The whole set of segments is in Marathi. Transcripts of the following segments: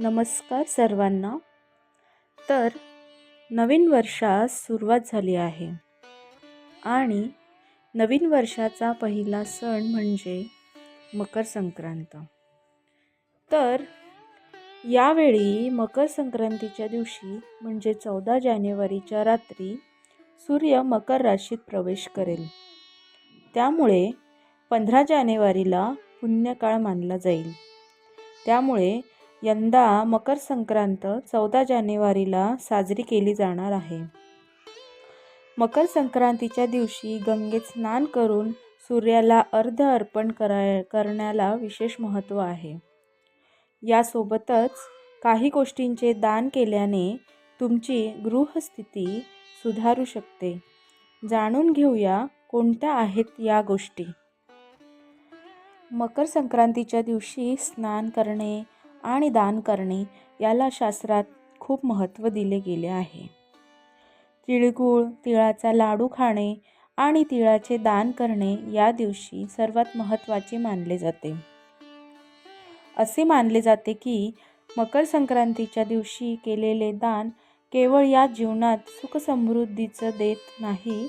नमस्कार सर्वांना. तर नवीन वर्षास सुरुवात झाली आहे. आणि नवीन वर्षाचा पहिला सण म्हणजे मकर संक्रांत. तर यावेळी मकर संक्रांतीच्या दिवशी म्हणजे चौदा जानेवारीच्या रात्री सूर्य मकर राशीत प्रवेश करेल. त्यामुळे पंधरा जानेवारीला पुण्यकाळ मानला जाईल. त्यामुळे यंदा मकर संक्रांत चौदा जानेवारीला साजरी केली जाणार आहे. मकर संक्रांतीच्या दिवशी गंगेत स्नान करून सूर्याला अर्ध अर्पण कराय करण्याला विशेष महत्त्व आहे. यासोबतच काही गोष्टींचे दान केल्याने तुमची गृहस्थिती सुधारू शकते. जाणून घेऊया कोणत्या आहेत या गोष्टी. मकर संक्रांतीच्या दिवशी स्नान करणे आणि दान करणे याला शास्त्रात खूप महत्त्व दिले गेले आहे. तिळगुळ तिळाचा लाडू खाणे आणि तिळाचे दान करणे या दिवशी सर्वात महत्त्वाचे मानले जाते. असे मानले जाते की मकर संक्रांतीच्या दिवशी केलेले दान केवळ या जीवनात सुखसमृद्धीचं देत नाही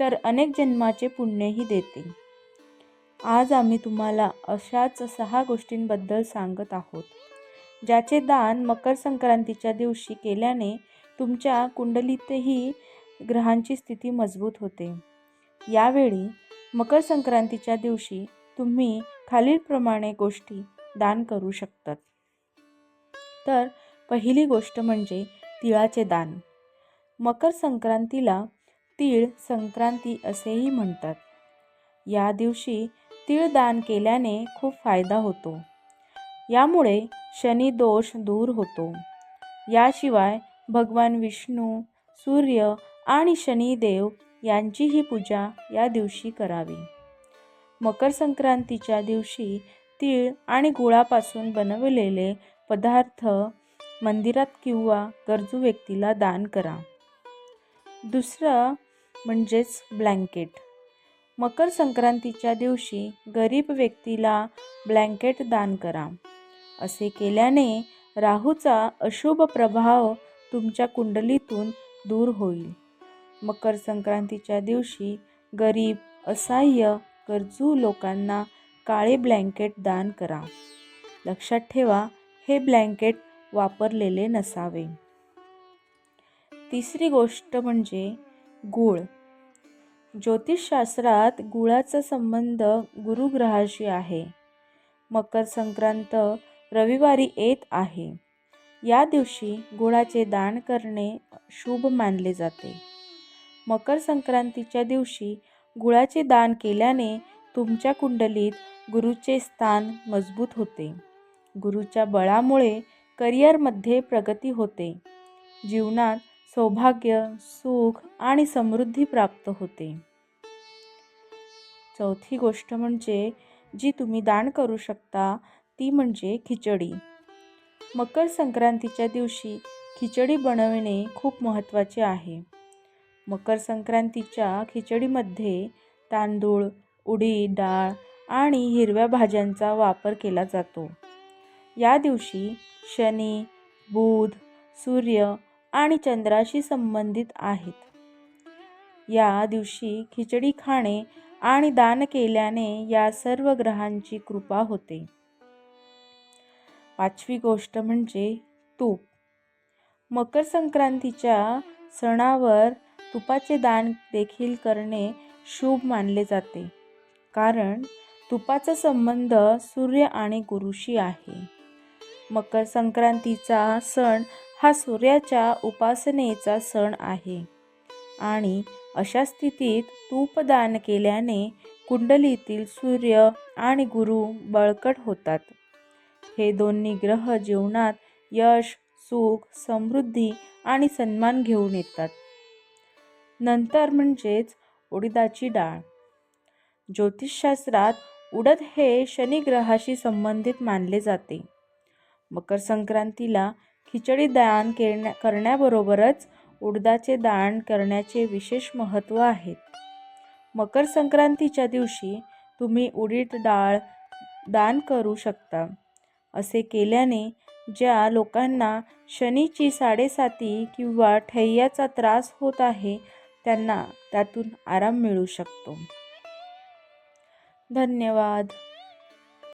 तर अनेक जन्माचे पुण्यही देते. आज आम्ही तुम्हाला अशाच सहा गोष्टींबद्दल सांगत आहोत. ज्याचे दान मकर संक्रांतीच्या दिवशी केल्याने तुमच्या कुंडलीतही ग्रहांची स्थिती मजबूत होते. यावेळी मकर संक्रांतीच्या दिवशी तुम्ही खालीलप्रमाणे गोष्टी दान करू शकतात. तर पहिली गोष्ट म्हणजे तिळाचे दान. मकर संक्रांतीला तीळ संक्रांती असेही म्हणतात. या दिवशी तीळ दान केल्याने खूप फायदा होतो. यामुळे शनी दोष दूर होतो. याशिवाय भगवान विष्णू सूर्य आणि शनिदेव यांचीही पूजा या दिवशी करावी. मकर संक्रांतीच्या दिवशी तीळ आणि गुळापासून बनवलेले पदार्थ मंदिरात किंवा गरजू व्यक्तीला दान करा. दुसरं म्हणजेच ब्लँकेट. मकर संक्रांतीच्या दिवशी गरीब व्यक्तीला ब्लँकेट दान करा. असे केल्याने राहूचा अशुभ प्रभाव तुमच्या कुंडलीतून दूर होईल. मकर संक्रांतीच्या दिवशी गरीब असहाय्य गरजू लोकांना काळे ब्लँकेट दान करा. लक्षात ठेवा हे ब्लँकेट वापरलेले नसावे. तिसरी गोष्ट म्हणजे गूळ. ज्योतिषशास्त्रात गुळाचा संबंध गुरुग्रहाशी आहे. मकर संक्रांत रविवारी येत आहे. या दिवशी गुळाचे दान करणे शुभ मानले जाते. मकर संक्रांतीच्या दिवशी गुळाचे दान केल्याने तुमच्या कुंडलीत गुरुचे स्थान मजबूत होते. गुरुच्या बळामुळे करिअरमध्ये प्रगती होते. जीवनात सौभाग्य सुख आणि समृद्धी प्राप्त होते. चौथी गोष्ट म्हणजे जी तुम्ही दान करू शकता ती म्हणजे खिचडी. मकर संक्रांतीच्या दिवशी खिचडी बनवणे खूप महत्त्वाचे आहे. मकर संक्रांतीच्या खिचडीमध्ये तांदूळ उडीद डाळ आणि हिरव्या भाज्यांचा वापर केला जातो. या दिवशी शनी बुध सूर्य आणि चंद्राशी संबंधित आहेत. या दिवशी खिचडी खाणे आणि दान केल्याने या सर्व ग्रहांची कृपा होते. पाचवी गोष्ट म्हणजे तूप. मकर संक्रांतीच्या सणावर तुपाचे दान देखील करणे शुभ मानले जाते. कारण तुपाचा संबंध सूर्य आणि गुरुशी आहे. मकर संक्रांतीचा सण हा सूर्याच्या उपासनेचा सण आहे. आणि अशा स्थितीत तूपदान केल्याने कुंडलीतील सूर्य आणि गुरु बळकट होतात. हे दोन्ही ग्रह जीवनात यश सुख समृद्धी आणि सन्मान घेऊन येतात. नंतर म्हणजेच उडीदाची डाळ. ज्योतिषशास्त्रात उडद हे शनिग्रहाशी संबंधित मानले जाते. मकर संक्रांतीला खिचडी दान करण्या करण्याबरोबरच उडदाचे दान करण्याचे विशेष महत्त्व आहे. मकर संक्रांतीच्या दिवशी तुम्ही उडीद डाळ दान करू शकता. असे केल्याने ज्या लोकांना शनीची साडेसाती किंवा ठैयाचा त्रास होत आहे त्यांना त्यातून आराम मिळू शकतो. धन्यवाद.